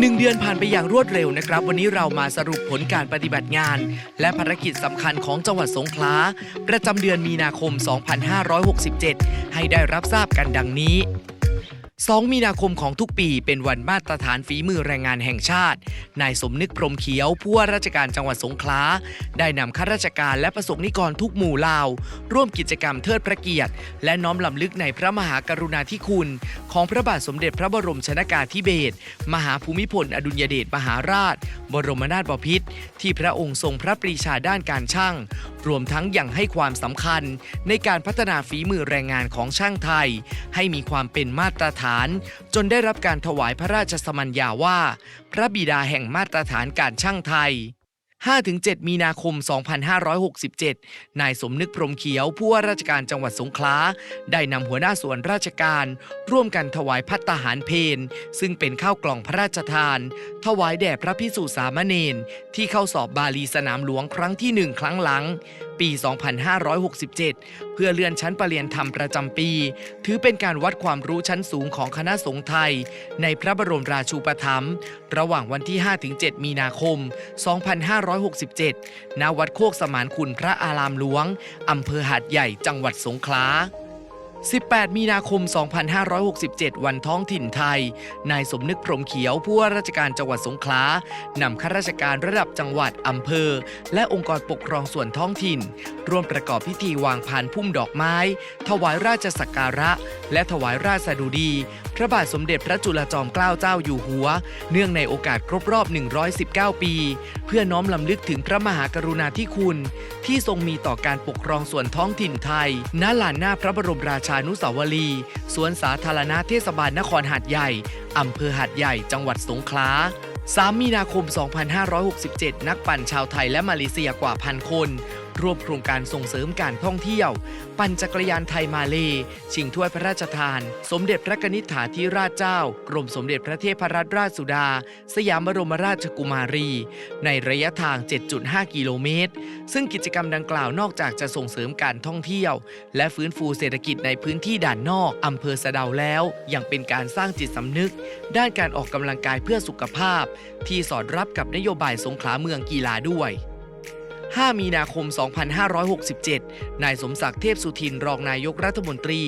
หนึ่งเดือนผ่านไปอย่างรวดเร็วนะครับ วันนี้เรามาสรุปผลการปฏิบัติงาน และภารกิจสำคัญของจังหวัดสงขลาประจำเดือนมีนาคม 2567 ให้ได้รับทราบกันดังนี้ 2 มีนาคมของทุกปีเป็นวันมาตรฐานฝีมือแรงงานแห่งชาติ นายสมนึกพรมเขียวผู้ว่าราชการจังหวัดสงขลา ได้นำข้าราชการและประสงค์นิกรทุกหมู่เหล่า ร่วมกิจกรรมเทิดพระเกียรติ และน้อมลำลึกในพระมหากรุณาธิคุณ ของพระบาทสมเด็จพระบรมชนากาธิเบศรมหาภูมิพลอดุลยเดชมหาราช บรมนาถบพิตรที่พระองค์ทรงพระปรีชาด้านการช่างรวมทั้งยังให้ความสำคัญในการพัฒนาฝีมือแรงงานของช่างไทย ให้มีความเป็นมาตรฐาน จนได้รับการถวายพระราชสมัญญาว่า พระบิดาแห่งมาตรฐานการช่างไทย 5-7 มีนาคม 2567 นายสมนึกพรมเขียวผู้ว่าราชการจังหวัดสงขลาได้นำหัวหน้าส่วนราชการ ร่วมกันถวายพัตตาหารเพนซึ่งเป็นข้าวกล่องพระราชทาน ถวายแด่พระพิสุสามเณรที่เข้าสอบบาลีสนามหลวงครั้งที่หนึ่งครั้งหลัง ปี 2567 เพื่อเลื่อนชั้นประเรียนธรรมประจำปี ถือเป็นการวัดความรู้ชั้นสูงของคณะสงฆ์ไทย ในพระบรมราชูปถัมภ์ระหว่างวันที่ 5-7 มีนาคม 256 2567 ณ วัดโคกสมานคุณพระอารามหลวง อำเภอหาดใหญ่ จังหวัดสงขลา 18 มีนาคม 2567 วันท้องถิ่นไทย นายสมนึกพรหมเขียวผู้ว่าราชการจังหวัดสงขลานำข้าราชการระดับจังหวัดอำเภอ และองค์กรปกครองส่วนท้องถิ่น ร่วมประกอบพิธีวางพานพุ่มดอกไม้ ถวายราชสักการะ และถวายราชสดุดี พระบาทสมเด็จพระจุลจอมเกล้าเจ้าอยู่หัว เนื่องในโอกาสครบรอบ 119 ปี เพื่อน้อมลำลึกถึงพระมหากรุณาธิคุณ ที่ทรงมีต่อการปกครองส่วนท้องถิ่นไทยณลานหน้าพระบรมราชานุสาวรีย์สวนสาธารณะเทศบาลนครหาดใหญ่ อำเภอหาดใหญ่ จังหวัดสงขลา 3 มีนาคม 2567 นักปั่นชาวไทยและมาเลเซียกว่าพันคน ร่วมโครงการส่งเสริมการท่องเที่ยว ปั่นจักรยานไทยมาเลชิงถ้วยพระราชทาน สมเด็จพระกนิษฐาธิราชเจ้ากรมสมเด็จพระเทพรัตนราชสุดา สยามบรมราชกุมารี ในระยะทาง 7.5 กิโลเมตร ซึ่งกิจกรรมดังกล่าวนอกจากจะส่งเสริมการท่องเที่ยว และฟื้นฟูเศรษฐกิจในพื้นที่ด่านนอกอำเภอสะเดาแล้ว ยังเป็นการสร้างจิตสำนึก ด้านการออกกำลังกายเพื่อสุขภาพ ที่สอดรับกับนโยบายสงขลาเมืองกีฬาด้วย 5 มีนาคม 2567 นายสมศักดิ์เทพสุทินรองนายกรัฐมนตรี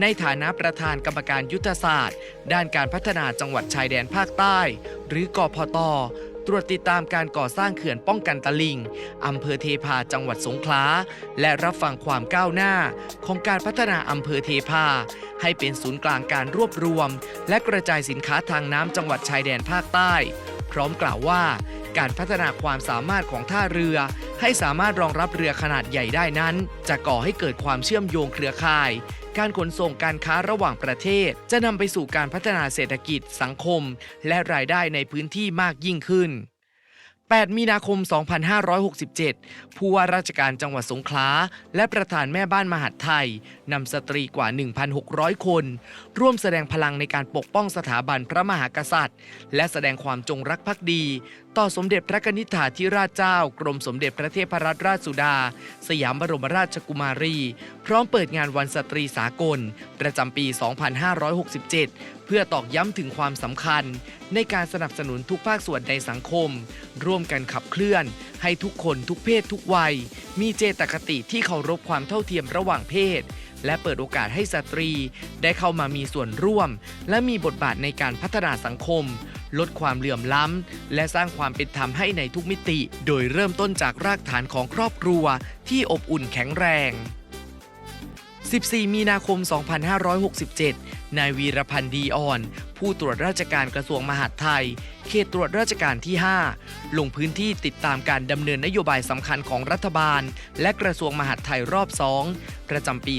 ในฐานะประธานกรรมการยุทธศาสตร์ ด้านการพัฒนาจังหวัดชายแดนภาคใต้ หรือกพตตรวจติดตามการก่อสร้างเขื่อนป้องกันตลิ่ง อำเภอเทพาจังหวัดสงขลา และรับฟังความก้าวหน้า ของการพัฒนาอำเภอเทพา ให้เป็นศูนย์กลางการรวบรวม และกระจายสินค้าทางน้ำจังหวัดชายแดนภาคใต้ พร้อมกล่าวว่า การพัฒนาความสามารถของท่าเรือ ให้สามารถรองรับเรือขนาดใหญ่ได้นั้น จะก่อให้เกิดความเชื่อมโยงเครือข่าย การขนส่งการค้าระหว่างประเทศ จะนำไปสู่การพัฒนาเศรษฐกิจสังคม และรายได้ในพื้นที่มากยิ่งขึ้น 8 มีนาคม 2567 ผู้ว่าราชการจังหวัดสงขลา และประธานแม่บ้านมหาดไทย นำสตรีกว่า 1,600 คน ร่วมแสดงพลังในการปกป้องสถาบันพระมหากษัตริย์ และแสดงความจงรักภักดี ต่อสมเด็จพระกนิษฐาธิราชเจ้า กรมสมเด็จพระเทพรัตนราชสุดา สยามบรมราชกุมารี พร้อมเปิดงานวันสตรีสากล ประจำปี 2567เพื่อตอกย้ำถึงความสำคัญ ในการสนับสนุนทุกภาคส่วนในสังคม ร่วมกันขับเคลื่อน ให้ทุกคนทุกเพศทุกวัย มีเจตคติที่เคารพความเท่าเทียมระหว่างเพศ และเปิดโอกาสให้สตรี ได้เข้ามามีส่วนร่วม และมีบทบาทในการพัฒนาสังคม ลดความเหลื่อมล้ำ และสร้างความเป็นธรรมให้ในทุกมิติ โดยเริ่มต้นจากรากฐานของครอบครัวที่อบอุ่นแข็งแรง 14 มีนาคม 2567 นายวีรพันธ์ดีอ่อน ผู้ตรวจราชการกระทรวงมหาดไทย เขตตรวจราชการที่ 5 ลงพื้นที่ติดตามการดำเนินนโยบายสำคัญของรัฐบาล และกระทรวงมหาดไทยรอบ2ประจำปี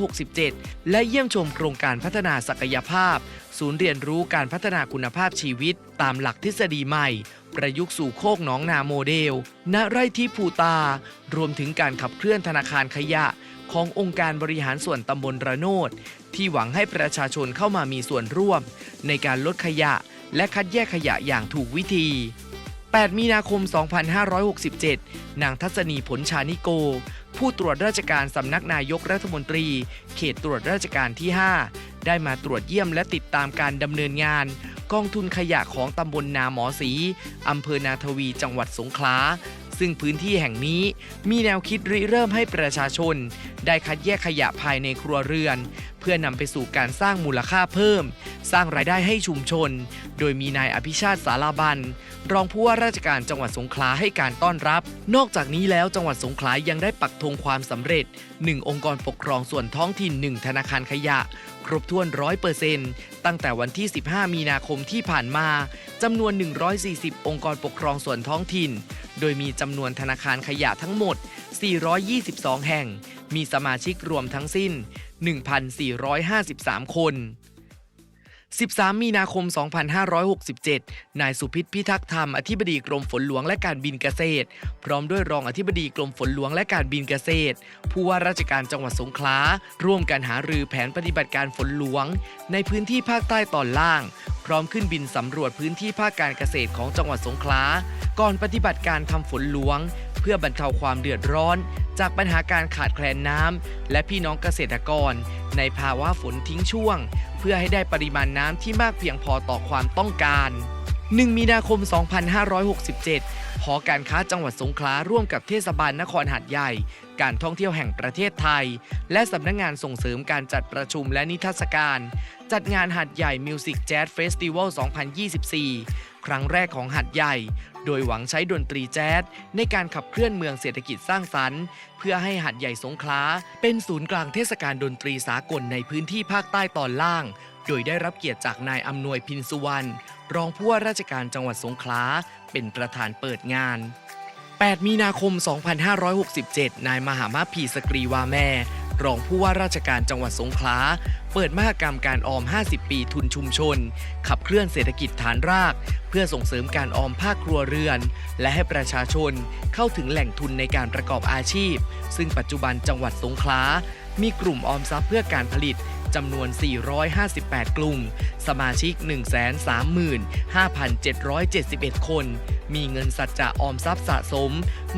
2567 และเยี่ยมชมโครงการพัฒนาศักยภาพ ศูนย์เรียนรู้การพัฒนาคุณภาพชีวิต ตามหลักทฤษฎีใหม่ ประยุกต์สู่โคกหนองนาโมเดล ณไร่ที่ภูตา รวมถึงการขับเคลื่อนธนาคารขยะ ขององค์การบริหารส่วนตำบลระโนด ที่หวังให้ประชาชนเข้ามามีส่วนร่วม ในการลดขยะ และคัดแยกขยะอย่างถูกวิธี 8 มีนาคม 2567 นางทัศนีผลชานิโก ผู้ตรวจราชการสำนักนายกรัฐมนตรี เขตตรวจราชการที่ 5 ได้มาตรวจเยี่ยมและติดตามการดำเนินงาน กองทุนขยะของตำบลนาหมอสีอำเภอนาทวีจังหวัดสงขลาซึ่งพื้นที่แห่งนี้มีแนวคิดริเริ่มให้ประชาชน ได้คัดแยกขยะภายในครัวเรือน เพื่อนำไปสู่การสร้างมูลค่าเพิ่ม สร้างรายได้ให้ชุมชน โดยมีนายอภิชาติสาราบัน รองผู้ว่าราชการจังหวัดสงขลาให้การต้อนรับ นอกจากนี้แล้วจังหวัดสงขลายังได้ปักธงความสำเร็จ 1 องค์กรปกครองส่วนท้องถิ่น 1 ธนาคารขยะ รบถ้วน 100%ตั้งแต่วันที่ 15 มีนาคมที่ผ่านมาจำนวน 140 องค์กรปกครองส่วนท้องถิ่น โดยมีจำนวนธนาคารขยะทั้งหมด 422 แห่ง มีสมาชิกรวมทั้งสิ้น 1,453 คน 13 มีนาคม 2567 นายสุพิษพิทักษ์ธรรม อธิบดีกรมฝนหลวงและการบินเกษตร พร้อมด้วยรองอธิบดีกรมฝนหลวงและการบินเกษตร ผู้ว่าราชการจังหวัดสงขลา ร่วมกันหารือแผนปฏิบัติการฝนหลวง ในพื้นที่ภาคใต้ตอนล่าง พร้อมขึ้นบินสำรวจพื้นที่ภาคการเกษตรของจังหวัดสงขลา ก่อนปฏิบัติการทำฝนหลวง เพื่อบรรเทาความเดือดร้อน จากปัญหาการขาดแคลนน้ำและพี่น้องเกษตรกร ในภาวะฝนทิ้งช่วง เพื่อให้ได้ปริมาณน้ำที่มากเพียงพอต่อความต้องการ 1 มีนาคม 2567 หอการค้าจังหวัดสงขลาร่วมกับเทศบาลนครหาดใหญ่ การท่องเที่ยวแห่งประเทศไทย และสำนักงงานส่งเสริมการจัดประชุมและนิทรรศการ จัดงานหัดใหญ่มิวสิกแจ๊สเฟสติวัล 2024 ครั้งแรกของหัดใหญ่ โดยหวังใช้ดนตรีแจ๊สในการขับเคลื่อนเมืองเศรษฐกิจสร้างสรรค์ เพื่อให้หัดใหญ่สงขลาเป็นศูนย์กลางเทศกาลดนตรีสากลในพื้นที่ภาคใต้ตอนล่าง โดยได้รับเกียรติจากนายอำนวยพินสุวรรณรองผู้ว่าราชการจังหวัดสงขลาเป็นประธานเปิดงาน 8 มีนาคม 2567 นายมหามาพีสกรีวาแม่ รองผู้ว่าราชการจังหวัดสงขลา เปิดมหกรรมการออม 50 ปีทุนชุมชน ขับเคลื่อนเศรษฐกิจฐานราก เพื่อส่งเสริมการออมภาคครัวเรือน และให้ประชาชนเข้าถึงแหล่งทุนในการประกอบอาชีพ ซึ่งปัจจุบันจังหวัดสงขลา มีกลุ่มออมทรัพย์เพื่อการผลิต จำนวน 458 กลุ่ม สมาชิก 135,771 คน มีเงินสัจจะออมทรัพย์สะสม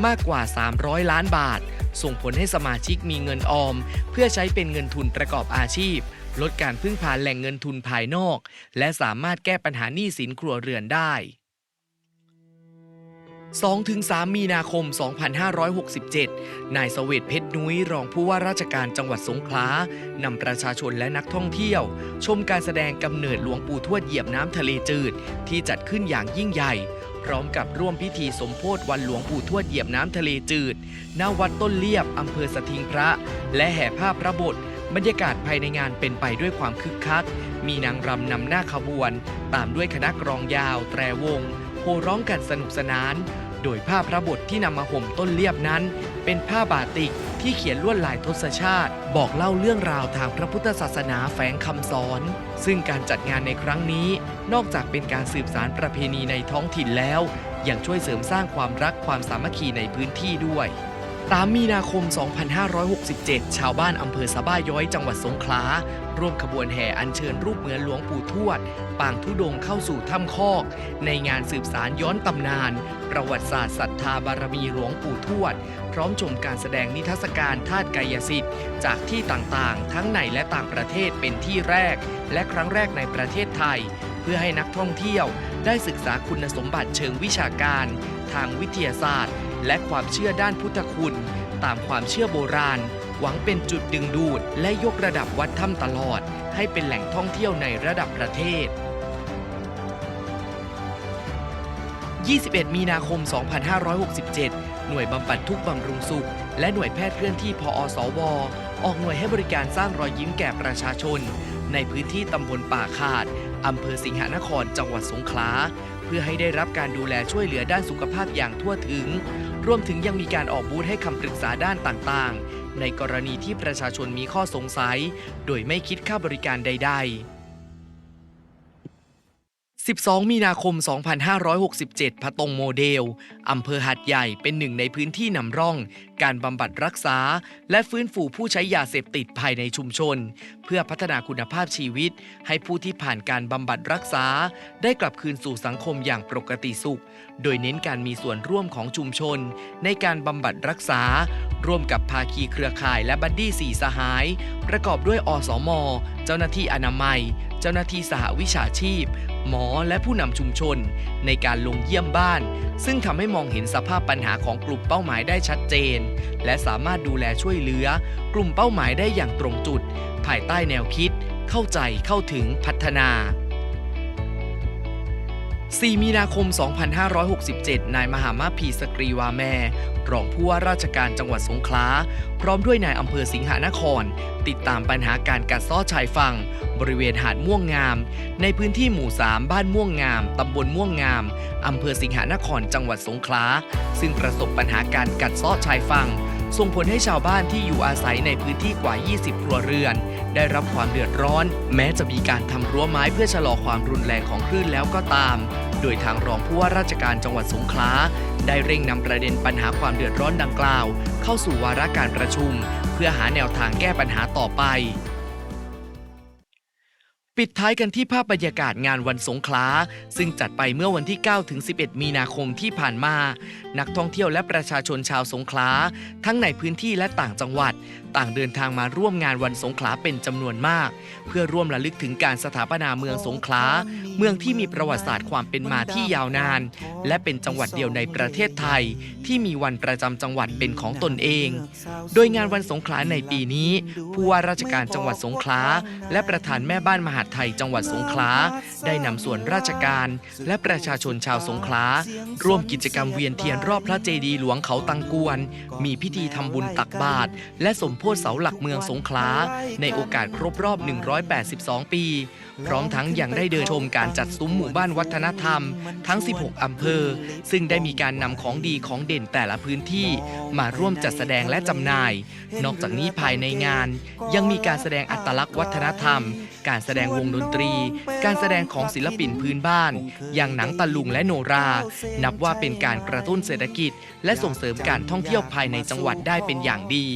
มากกว่า 300 ล้านบาท ส่งผลให้สมาชิกมีเงินออม เพื่อใช้เป็นเงินทุนประกอบอาชีพ ลดการพึ่งพาแหล่งเงินทุนภายนอก และสามารถแก้ปัญหาหนี้สินครัวเรือนได้ 2-3 มีนาคม 2567 นายเสวตเพชรนุ้ยรองผู้ว่าราชการจังหวัดสงขลานำประชาชนและนักท่องเที่ยว ชมการแสดงกำเนิดหลวงปู่ทวดเหยียบน้ำทะเลจืด ที่จัดขึ้นอย่างยิ่งใหญ่ พร้อมกับร่วมพิธีสมโพธิวันหลวงปู่ทวดเหยียบน้ำทะเลจืดณวัดต้นเลียบอำเภอสถิงพระ และแห่ผ้าพระบทบรรยากาศภายในงานเป็นไปด้วยความคึกคัก มีนางรำนำหน้าขบวน ตามด้วยคณะกรองยาว แตรวง โห่ร้องกันสนุกสนาน โดยผ้าพระบทที่นำมาห่มต้นเลียบนั้น เป็นผ้าบาติกที่เขียนลวดลายทศชาติ บอกเล่าเรื่องราวทางพระพุทธศาสนาแฝงคำสอน ซึ่งการจัดงานในครั้งนี้ นอกจากเป็นการสืบสารประเพณีในท้องถิ่นแล้ว ยังช่วยเสริมสร้างความรักความสามัคคีในพื้นที่ด้วย 3 มีนาคม 2567 ชาวบ้านอำเภอสะบ้าย้อยจังหวัดสงขลา ร่วมขบวนแห่อัญเชิญรูปเหมือนหลวงปู่ทวด ปางทุดงเข้าสู่ถ้ำคอก ในงานสืบสารย้อนตำนาน ประวัติศาสตร์ศรัทธาบารมีหลวงปู่ทวด พร้อมชมการแสดงนิทรรศการธาตุกายสิทธิ์ จากที่ต่างๆ ทั้งในและต่างประเทศเป็นที่แรก และครั้งแรกในประเทศไทย เพื่อให้นักท่องเที่ยวได้ศึกษาคุณสมบัติเชิงวิชาการ ทางวิทยาศาสตร์ และความเชื่อด้านพุทธคุณ ตามความเชื่อโบราณ หวังเป็นจุดดึงดูด และยกระดับวัดถ้ำตลอด ให้เป็นแหล่งท่องเที่ยวในระดับประเทศ 21 มีนาคม 2567 หน่วยบำบัดทุกบำรุงสุข และหน่วยแพทย์เคลื่อนที่พอสว ออกหน่วยให้บริการสร้างรอยยิ้มแก่ประชาชน ในพื้นที่ตำบลป่าขาดอำเภอสิงหนคร จังหวัดสงขลา เพื่อให้ได้รับการดูแลช่วยเหลือด้านสุขภาพอย่างทั่วถึง รวมถึงยังมีการออกบูธให้คำปรึกษาด้านต่างๆ ในกรณีที่ประชาชนมีข้อสงสัย โดยไม่คิดค่าบริการใด ๆ 12 มีนาคม 2567 พะตงโมเดล อำเภอหัดใหญ่เป็นหนึ่งในพื้นที่นำร่อง การบำบัดรักษา และฟื้นฟูผู้ใช้ยาเสพติดภายในชุมชน เพื่อพัฒนาคุณภาพชีวิต ให้ผู้ที่ผ่านการบำบัดรักษา ได้กลับคืนสู่สังคมอย่างปกติสุข โดยเน้นการมีส่วนร่วมของชุมชน ในการบำบัดรักษา ร่วมกับภาคีเครือข่ายและบัดดี้สี่สหาย ประกอบด้วยอสมเจ้าหน้าที่อนามัย เจ้าหน้าที่สหวิชาชีพ หมอและผู้นำชุมชน ในการลงเยี่ยมบ้าน ซึ่งทำให้มองเห็นสภาพปัญหาของกลุ่มเป้าหมายได้ชัดเจน และสามารถดูแลช่วยเหลือ กลุ่มเป้าหมายได้อย่างตรงจุด ภายใต้แนวคิด เข้าใจเข้าถึงพัฒนา 4 มีนาคม 2567 นายมหามาพีสกรีวาแม่รองผู้ว่าราชการจังหวัดสงขลา พร้อมด้วยนายอำเภอสิงหานคร ติดตามปัญหาการกัดเซ้อชายฝั่ง บริเวณหาดม่วงงาม ในพื้นที่หมู่ 3 บ้านม่วงงาม ตำบลม่วงงาม อำเภอสิงหานครจังหวัดสงขลา ซึ่งประสบปัญหาการกัดเซ้อชายฝั่งส่งผลให้ชาวบ้านที่อยู่อาศัยในพื้นที่กว่า 20 ครัวเรือน ได้รับความเดือดร้อน แม้จะมีการทำรั้วไม้เพื่อชะลอความรุนแรงของคลื่นแล้วก็ตาม โดยทางรองผู้ว่าราชการจังหวัดสงขลาได้เร่งนำประเด็นปัญหาความเดือดร้อนดังกล่าว เข้าสู่วาระการประชุม เพื่อหาแนวทางแก้ปัญหาต่อไป ปิดท้ายกันที่ภาพบรรยากาศงานวันสงขลาซึ่งจัดไปเมื่อวันที่ 9 ถึง 11 มีนาคมที่ผ่านมา นักท่องเที่ยวและประชาชนชาวสงขลาทั้งในพื้นที่และต่างจังหวัด ต่างเดินทางมาร่วมงานวันสงขลาเป็นจำนวนมาก เพื่อร่วมระลึกถึงการสถาปนาเมืองสงขลาเมืองที่มีประวัติศาสตร์ความเป็นมาที่ยาวนาน และเป็นจังหวัดเดียวในประเทศไทย ที่มีวันประจำจังหวัดเป็นของตนเอง โดยงานวันสงขลาในปีนี้ ผู้ว่าราชการจังหวัดสงขลาและประธานแม่บ้านมหาดไทยจังหวัดสงขลาได้นำส่วนราชการและประชาชนชาวสงขลาร่วมกิจกรรมเวียนเทียนรอบพระเจดีย์หลวงเขาตังกวน มีพิธีทำบุญตักบาตรและสมโพธิเสาหลักเมืองสงขลาในโอกาสครบรอบ 182 ปี พร้อมทั้งยังได้เดินชมการจัดซุ้มหมู่บ้านวัฒนธรรม ทั้ง 16 อำเภอ ซึ่งได้มีการนำของดีของเด่นแต่ละพื้นที่ มาร่วมจัดแสดงและจำหน่าย นอกจากนี้ภายในงาน ยังมีการแสดงอัตลักษณ์วัฒนธรรม การแสดงวงดนตรี การแสดงของศิลปินพื้นบ้าน อย่างหนังตะลุงและโนรา นับว่าเป็นการกระตุ้นเศรษฐกิจ และส่งเสริมการท่องเที่ยวภายในจังหวัดได้เป็นอย่างดี